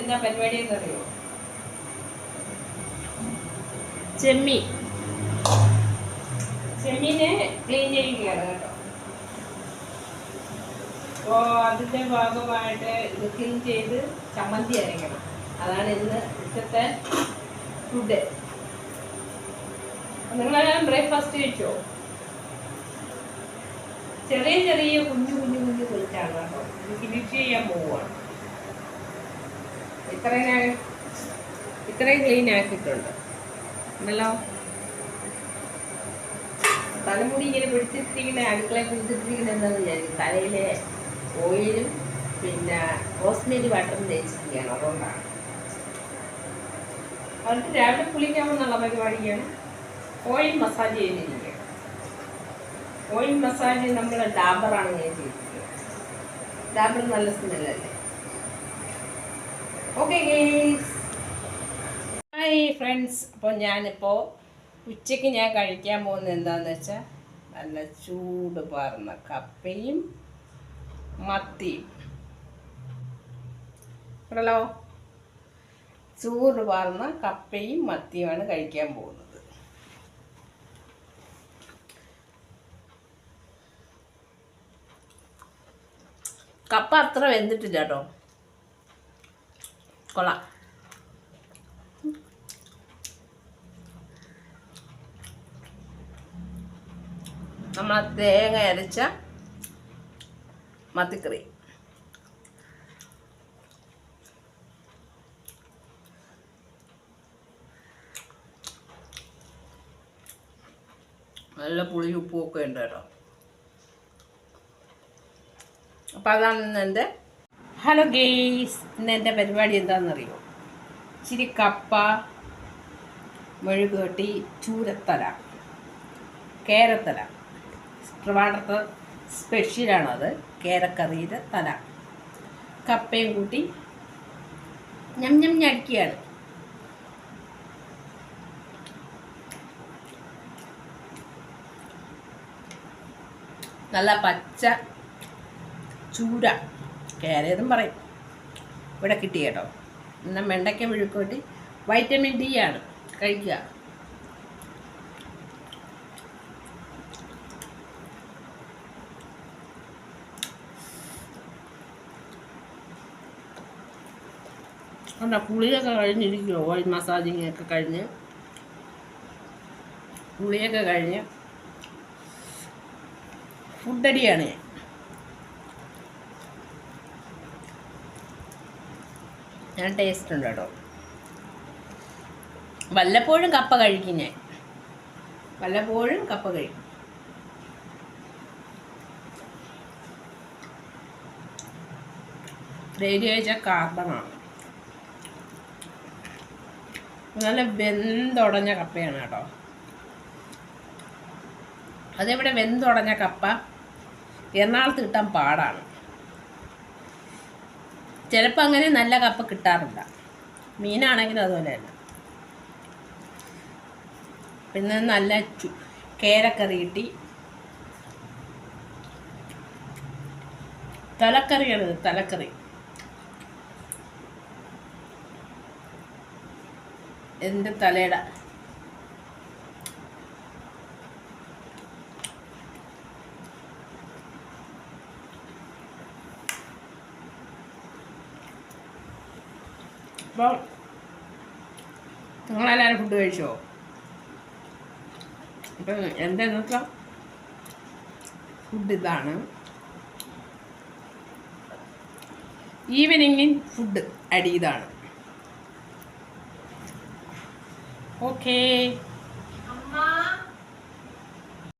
എന്താ പരിപാടി എന്നറിയോ? ചെമ്മീൻ. ചെമ്മീനെ ക്ലീൻ ചെയ്യുകയാണ് കേട്ടോ. അപ്പോൾ അതിന്റെ ഭാഗമായിട്ട് ഇത് ക്ലീൻ ചെയ്ത് ചമ്മന്തി അരയ്ക്കണം. അതാണ് ഇന്ന് ഉച്ചത്തെ ഫുഡ് നിങ്ങളെല്ലാം ബ്രേക്ക്ഫാസ്റ്റ് കഴിച്ചോ? ചെറിയ ചെറിയ കുഞ്ഞു കുഞ്ഞു കുഞ്ഞു കുളിച്ചാണ് കേട്ടോ. ഇത് ഫിനിഷ് ചെയ്യാൻ പോവുകയാണ് ഇത്രയും ഇത്രയും ക്ലീൻ ആക്കിയിട്ടുണ്ട്. ഉണ്ടല്ലോ? തലമുടി ഇങ്ങനെ പിടിച്ചിട്ടിരിക്കുന്ന അടുക്കളയിൽ പിടിച്ചിട്ടിരിക്കുന്ന എന്താണെന്ന് വിചാരിക്കും. തലയിലെ ഓയിലും പിന്നെ റോസ്മേരി വാട്ടറും തേച്ചിരിക്കുകയാണ് അതുകൊണ്ടാണ്. അവർക്ക് രാവിലെ കുളിക്കാമെന്നുള്ള പരിപാടിയാണ്. ഓയിൽ മസാജ് ചെയ്തിരിക്കുക ഓയിൽ മസാജ് നമ്മൾ ഡാബറാണ് ഞാൻ ചെയ്തിരിക്കുന്നത്. ഡാബർ നല്ല സ്മെല്ലല്ലേ ഹായ് ഫ്രണ്ട്സ് അപ്പോൾ ഞാനിപ്പോൾ ഉച്ചയ്ക്ക് ഞാൻ കഴിക്കാൻ പോകുന്നത് എന്താണെന്ന് വെച്ചാൽ നല്ല ചൂട് പാർന്ന കപ്പയും മത്തിയും. ഉണ്ടല്ലോ? ചൂട് പാർന്ന കപ്പയും മത്തിയുമാണ് കഴിക്കാൻ പോകുന്നത്. കപ്പ അത്ര വെന്തിട്ടില്ല കേട്ടോ. കൊള്ളാം. നമ്മൾ തേങ്ങ അരച്ച മത്തിക്കറി. നല്ല പുളി ഉപ്പും ഒക്കെ ഉണ്ട് കേട്ടോ. അപ്പം അതാണ് എന്റെ ഹലോ ഗെയ്സ് ഇന്ന് എന്റെ പരിപാടി എന്താണെന്നറിയോ? ഇച്ചിരി കപ്പ മെഴുകുകട്ടി ചൂരത്തല കേരത്തല. ട്രിവാണ്ടത്ത് സ്പെഷ്യലാണത്. കേരക്കറിയുടെ തല. കപ്പയും കൂട്ടി ഞം ഞം ഞടിക്കുകയാണ്. നല്ല പച്ച ചൂര. കേരയെന്നും പറയും. ഇവിടെ കിട്ടി കേട്ടോ. എന്നാൽ വെണ്ടയ്ക്ക മെഴുക്കൂട്ടി വൈറ്റമിൻ ഡി ആണ്. കഴിക്കുക. അല്ല കുളിയൊക്കെ കഴിഞ്ഞിരിക്കുമോ ഓയിൽ മസാജിങ് ഒക്കെ കഴിഞ്ഞ്? കുളിയൊക്കെ കഴിഞ്ഞ്. ഫുഡടിയാണ് ഞാൻ ഞാൻ ടേസ്റ്റ് ഉണ്ട് കേട്ടോ. വല്ലപ്പോഴും കപ്പ കഴിക്കും ഞാൻ. വല്ലപ്പോഴും കപ്പ കഴിക്കും. ഡെയിലി കാർബണാണ്. നല്ല വെന്തുടഞ്ഞ കപ്പയാണ് കേട്ടോ. അതേപോലെ വെന്തുടഞ്ഞ കപ്പ. എറണാകുളത്ത് കിട്ടാൻ പാടാണ്. ചിലപ്പോൾ അങ്ങനെ നല്ല കപ്പ കിട്ടാറില്ല. മീനാണെങ്കിലും അതുപോലെ തന്നെ. പിന്നെ നല്ല കേരക്കറി കിട്ടി. തലക്കറിയാണ് ഇത്, തലക്കറി. എന്റെ തലയുടെ? അപ്പോൾ നിങ്ങളെല്ലാവരും ഫുഡ് കഴിച്ചോ? അപ്പം എന്റെ ഇന്നത്തെ ഫുഡ് ഇതാണ്. ഈവനിങ്ങിൻ ഫുഡ് അടി ഇതാണ്. ഓക്കേ